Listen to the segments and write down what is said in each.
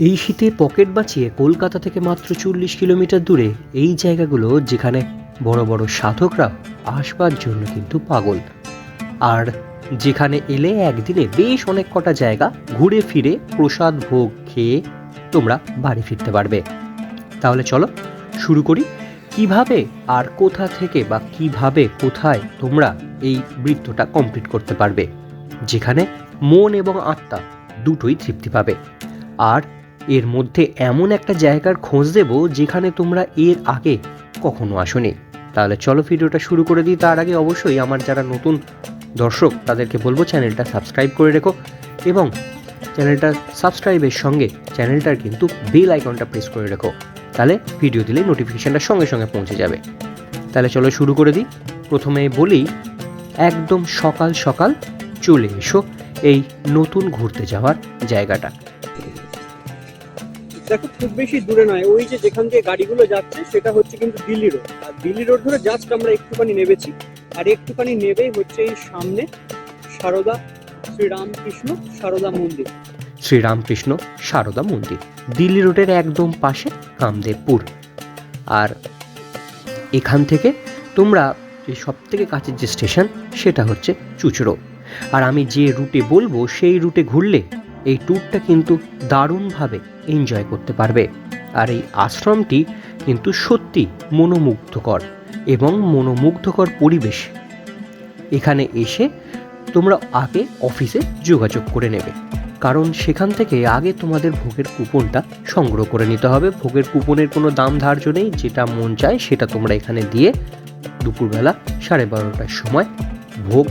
এই শীতে পকেট বাঁচিয়ে কলকাতা থেকে মাত্র চল্লিশ কিলোমিটার দূরে এই জায়গাগুলো যেখানে বড় বড় সাধকরা আসবার জন্য কিন্তু পাগল। আর যেখানে এলে একদিনে বেশ অনেক কটা জায়গা ঘুরে ফিরে প্রসাদ ভোগ খেয়ে তোমরা বাড়ি ফিরতে পারবে। তাহলে চলো, শুরু করি। কীভাবে আর কোথা থেকে বা কীভাবে কোথায় তোমরা এই বৃত্তটা কমপ্লিট করতে পারবে? যেখানে মন এবং আত্মা দুটোই তৃপ্তি পাবে। আর এর মধ্যে এমন একটা জায়গার খোঁজ দেব যেখানে তোমরা এর আগে কখনো আসোনি। তাহলে চলো ভিডিওটা শুরু করে দিই। তার আগে অবশ্যই আমার যারা নতুন দর্শক, তাদেরকে বলব চ্যানেলটা সাবস্ক্রাইব করে রেখো এবং চ্যানেলটা সাবস্ক্রাইবের সঙ্গে চ্যানেলটার কিন্তু বেল আইকনটা প্রেস করে রেখো। তাহলে ভিডিও দিলে নোটিফিকেশানটা সঙ্গে সঙ্গে পৌঁছে যাবে। তাহলে চলো শুরু করে দিই। প্রথমে বলি, একদম সকাল সকাল চলে এসো এই নতুন ঘুরতে যাওয়ার জায়গাটা। দেখো, খুব বেশি দূরে নয়। ওই যে যেখান দিয়ে গাড়িগুলো যাচ্ছে, সেটা হচ্ছে কিন্তু দিল্লি রোড আর দিল্লি রোড ধরে জাস্ট আমরা একটুখানি নেবেছি। আর একটুখানি নেবেই হচ্ছে এই সামনে সারদা শ্রীরামকৃষ্ণ সারদা মন্দির। শ্রীরামকৃষ্ণ সারদা মন্দির। দিল্লি রোডের একদম পাশে কামদেবপুর। আর এখান থেকে তোমরা যে সব থেকে কাছের যে স্টেশন সেটা হচ্ছে চুচড়ো। আর আমি যে রুটে বলব, সেই রুটে ঘুরলে এই ট্যুরটা কিন্তু দারুণভাবে এনজয় করতে পারবে। আর এই আশ্রমটি কিন্তু সত্যি মনোমুগ্ধকর এবং মনোমুগ্ধকর পরিবেশ। এখানে এসে তোমরা আগে অফিসে যোগাযোগ করে নেবে। কারণ সেখান থেকে আগে তোমাদের ভোগের কুপনটা সংগ্রহ করে নিতে হবে। ভোগের কুপনের কোনো দাম ধার্য নেই, যেটা মন চায় সেটা তোমরা এখানে দিয়ে দুপুরবেলা সাড়ে বারোটার সময় ভোগ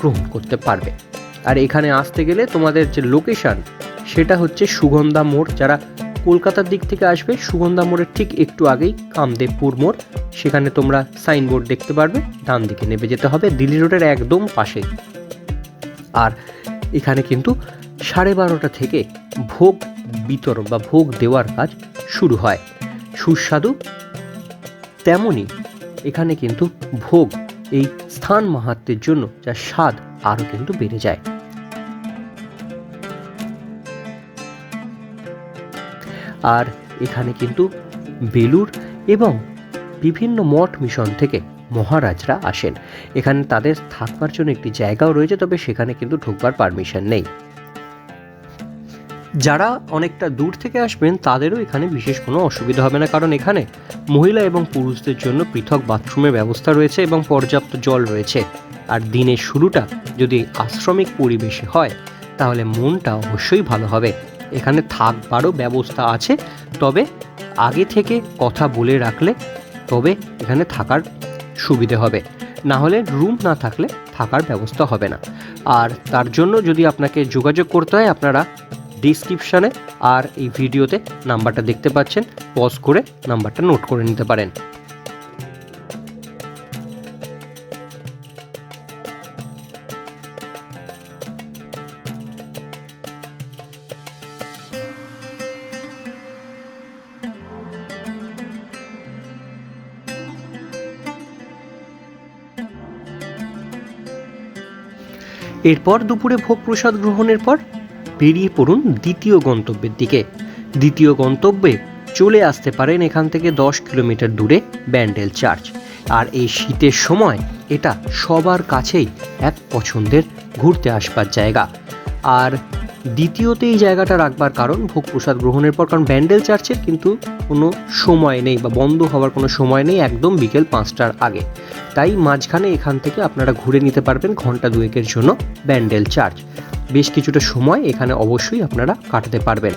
গ্রহণ করতে পারবে। আর এখানে আসতে গেলে তোমাদের যে লোকেশন সেটা হচ্ছে সুগন্ধা মোড়। যারা কলকাতার দিক থেকে আসবে, সুগন্ধা মোড়ের ঠিক একটু আগেই কামদেবপুর মোড়। সেখানে তোমরা সাইনবোর্ড দেখতে পারবে ডান দিকে নেমে যেতে হবে, দিল্লি রোডের একদম পাশে। আর এখানে কিন্তু সাড়ে বারোটা থেকে ভোগ বিতরণ বা ভোগ দেওয়ার কাজ শুরু হয়। সুস্বাদু তেমনই এখানে কিন্তু ভোগ, এই স্থান মাহাত্মের জন্য যার স্বাদ আরও কিন্তু বেড়ে যায়। আর এখানে কিন্তু বেলুর এবং বিভিন্ন মঠ মিশন থেকে মহারাজরা আসেন। এখানে তাদের থাকবার জন্য একটি জায়গাও রয়েছে, তবে সেখানে কিন্তু ঢুকবার পারমিশন নেই। যারা অনেকটা দূর থেকে আসবেন, তাদেরও এখানে বিশেষ কোনো অসুবিধা হবে না, কারণ এখানে মহিলা এবং পুরুষদের জন্য পৃথক বাথরুমের ব্যবস্থা রয়েছে এবং পর্যাপ্ত জল রয়েছে। আর দিনের শুরুটা যদি আশ্রমিক পরিবেশে হয়, তাহলে মনটা অবশ্যই ভালো হবে। এখানে থাকবারও ব্যবস্থা আছে। তবে আগে থেকে কথা বলে রাখলে তবে এখানে থাকার সুবিধে হবে। না হলে রুম না থাকলে থাকার ব্যবস্থা হবে না। আর তার জন্য যদি আপনাকে যোগাযোগ করতে হয়, আপনারা ডিসক্রিপশানে আর এই ভিডিওতে নাম্বারটা দেখতে পাচ্ছেন। পজ করে নাম্বারটা নোট করে নিতে পারেন। এরপর দুপুরে ভোগ প্রসাদ গ্রহণের পর বেরিয়ে পড়ুন দ্বিতীয় গন্তব্যের দিকে। দ্বিতীয় গন্তব্যে চলে আসতে পারেন এখান থেকে দশ কিলোমিটার দূরে ব্যান্ডেল চার্চ। আর এই শীতের সময় এটা সবার কাছেই এক পছন্দের ঘুরতে আসবার জায়গা। আর দ্বিতীয়তে এই জায়গাটা রাখবার কারণ ভোগ প্রসাদ গ্রহণের পর, কারণ ব্যান্ডেল চার্চের কিন্তু কোনো সময় নেই বা বন্ধ হওয়ার কোনো সময় নেই একদম বিকেল পাঁচটার আগে। তাই মাঝখানে এখান থেকে আপনারা ঘুরে নিতে পারবেন ঘণ্টা দুয়েকের জন্য ব্যান্ডেল চার্চ বেশ কিছুটা সময় এখানে অবশ্যই আপনারা কাটাতে পারবেন।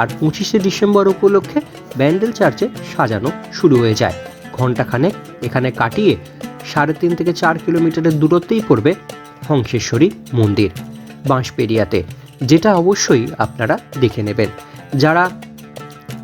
আর পঁচিশে ডিসেম্বর উপলক্ষে ব্যান্ডেল চার্চে সাজানো শুরু হয়ে যায়। ঘণ্টাখানেক এখানে কাটিয়ে সাড়ে তিন থেকে চার কিলোমিটারের দূরত্বেই পড়বে হংসেশ্বরী মন্দির। বাঁশপেরিয়াতে যেটা অবশ্যই আপনারা দেখে নেবেন। যারা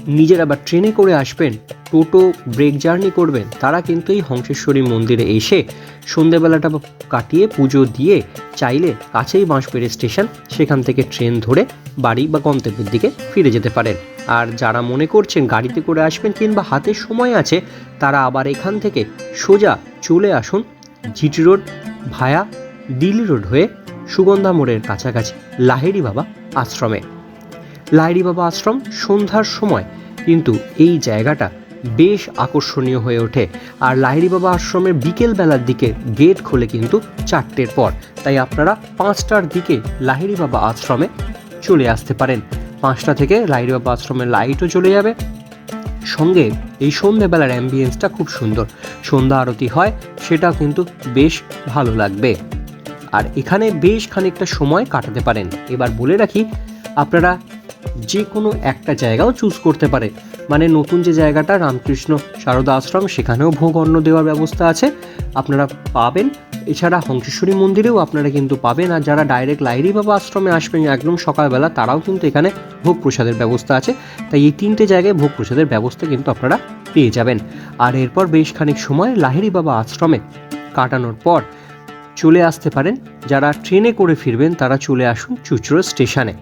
নিজেরা বা ট্রেনে করে আসবেন, টোটো, ব্রেক জার্নি করবেন, তারা কিন্তু এই হংসেশ্বরী মন্দিরে এসে সন্ধেবেলাটা কাটিয়ে পুজো দিয়ে চাইলে কাছেই বাঁশবেড়ে স্টেশন, সেখান থেকে ট্রেন ধরে বাড়ি বা গন্তব্যের দিকে ফিরে যেতে পারেন। আর যারা মনে করছেন গাড়িতে করে আসবেন কিংবা হাতে সময় আছে, তারা আবার এখান থেকে সোজা চলে আসুন GT Road via Delhi Road হয়ে সুগন্ধা মোড়ের কাছাকাছি লাহেরি বাবা আশ্রমে। লাহিড়ি বাবা আশ্রম সন্ধ্যার সময়। কিন্তু এই জায়গাটা বেশ আকর্ষণীয় হয়ে ওঠে। আর লাহিড়ি বাবা আশ্রমের বিকেল বেলার দিকে গেট খোলে কিন্তু চারটের পর। তাই আপনারা পাঁচটার দিকে লাহিড়ি বাবা আশ্রমে চলে আসতে পারেন। পাঁচটা থেকে লাহিড়ি বাবা আশ্রমের লাইটও চলে যাবে। সঙ্গে এই সন্ধ্যেবেলার অ্যাম্বিয়েন্সটা খুব সুন্দর। সন্ধ্যা আরতি হয়, সেটাও কিন্তু বেশ ভালো লাগবে। আর এখানে বেশ খানিকটা সময় কাটাতে পারেন। এবার বলে রাখি, আপনারা যে কোনো একটা জায়গাও চুজ করতে পারে। মানে নতুন যে জায়গাটা রামকৃষ্ণ সারদা আশ্রম, সেখানেও ভোগ অন্ন দেওয়ার ব্যবস্থা আছে। আপনারা পাবেন। এছাড়া হংসেশ্বরী মন্দিরেও আপনারা কিন্তু পাবেন। আর যারা ডাইরেক্ট লাইরি বাবা আশ্রমে আসবেন, একদম সকালবেলা, তারাও কিন্তু এখানে ভোগ প্রসাদের ব্যবস্থা আছে। তাই এই তিনটে জায়গায় ভোগ প্রসাদের ব্যবস্থা কিন্তু আপনারা পেয়ে যাবেন। আর এরপর বেশ খানিক সময় লাহিড়ি বাবা আশ্রমে কাটানোর পর চলে আসতে পারেন। যারা ট্রেনে করে ফিরবেন, তারা চলে আসুন চুচড়ো স্টেশনে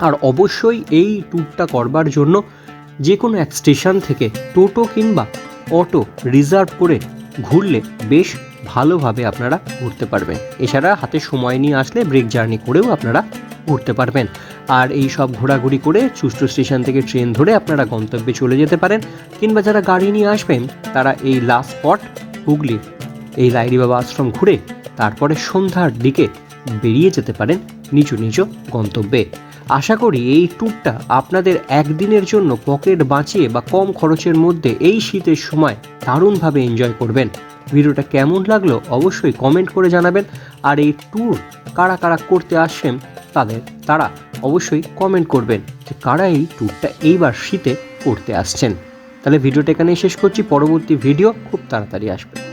আর অবশ্যই এই ট্যুরটা করবার জন্য যে কোনো এক স্টেশন থেকে টোটো কিংবা অটো রিজার্ভ করে ঘুরলে বেশ ভালোভাবে আপনারা ঘুরতে পারবেন। এছাড়া হাতে সময় নিয়ে আসলে ব্রেক জার্নি করেও আপনারা ঘুরতে পারবেন। আর এই সব ঘোরাঘুরি করে চুস্টু স্টেশন থেকে ট্রেন ধরে আপনারা গন্তব্যে চলে যেতে পারেন কিংবা যারা গাড়ি নিয়ে আসবেন, তারা এই লাস্ট স্পট হুগলির এই লাইরি বাবা আশ্রম ঘুরে তারপরে সন্ধ্যার দিকে বেরিয়ে যেতে পারেন নিচু নিচু গন্তব্যে। আশা করি এই ট্যুরটা আপনাদের একদিনের জন্য পকেট বাঁচিয়ে বা কম খরচের মধ্যে এই শীতের সময় দারুণভাবে এনজয় করবেন। ভিডিওটা কেমন লাগল অবশ্যই কমেন্ট করে জানাবেন। আর এই ট্যুর কারা কারা করতে আসছেন তাদের, তারা অবশ্যই কমেন্ট করবেন যে কারা এই ট্যুরটা এইবার শীতে করতে আসছেন। তাহলে ভিডিওটা এখানেই শেষ করছি। পরবর্তী ভিডিও খুব তাড়াতাড়ি আসবে।